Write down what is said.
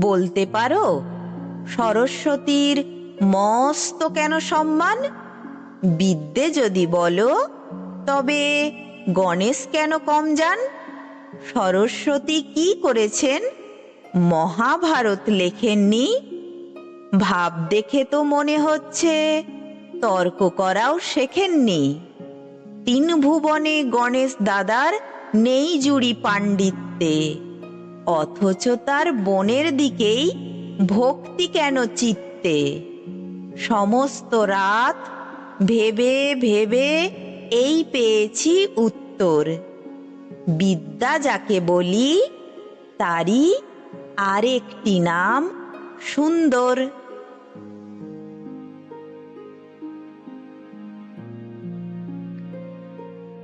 বলতে পারো? সরস্বতীর মস্ত কেন সম্মান? বিদ্যে যদি বলো, তবে গণেশ কেন কম যান? সরস্বতী কি করেছেন? মহাভারত লেখেননি? ভাব দেখে তো মনে হচ্ছে তর্ক করাও শেখেননি। তিন ভুবনে গণেশ দাদার নেই জুড়ি পাণ্ডিত্যে। অথচ তার বনের দিকেই ভক্তি কেন চিত্তে? সমস্ত রাত ভেবে ভেবে এই পেয়েছি উত্তর। বিদ্যা যাকে বলি, তারই আরেকটি নাম সুন্দর।